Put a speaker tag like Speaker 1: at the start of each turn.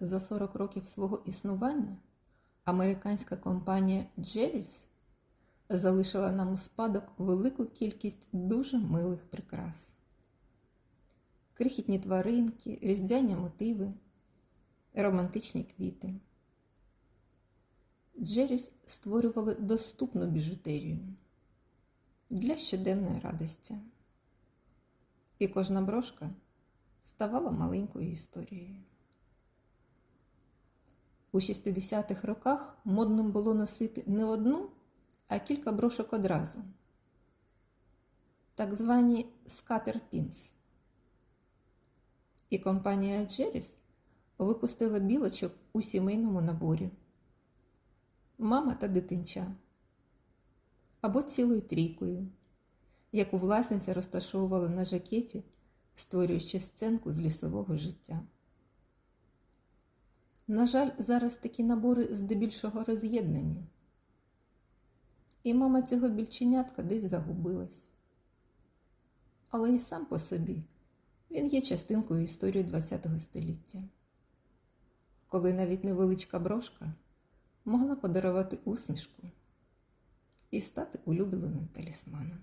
Speaker 1: За 40 років свого існування американська компанія Jerry's залишила нам у спадок велику кількість дуже милих прикрас. Крихітні тваринки, різдвяні мотиви, романтичні квіти. Джеріс створювали доступну біжутерію для щоденної радості. І кожна брошка ставала маленькою історією. У 60-х роках модним було носити не одну, а кілька брошок одразу. Так звані скатерпінс. І компанія Джеріс випустила білочок у сімейному наборі. Мама та дитинча. Або цілою трійкою, яку власниця розташовувала на жакеті, створюючи сценку з лісового життя. На жаль, зараз такі набори здебільшого роз'єднані. І мама цього більченятка десь загубилась. Але і сам по собі він є частинкою історії ХХ століття, коли навіть невеличка брошка могла подарувати усмішку і стати улюбленим талісманом.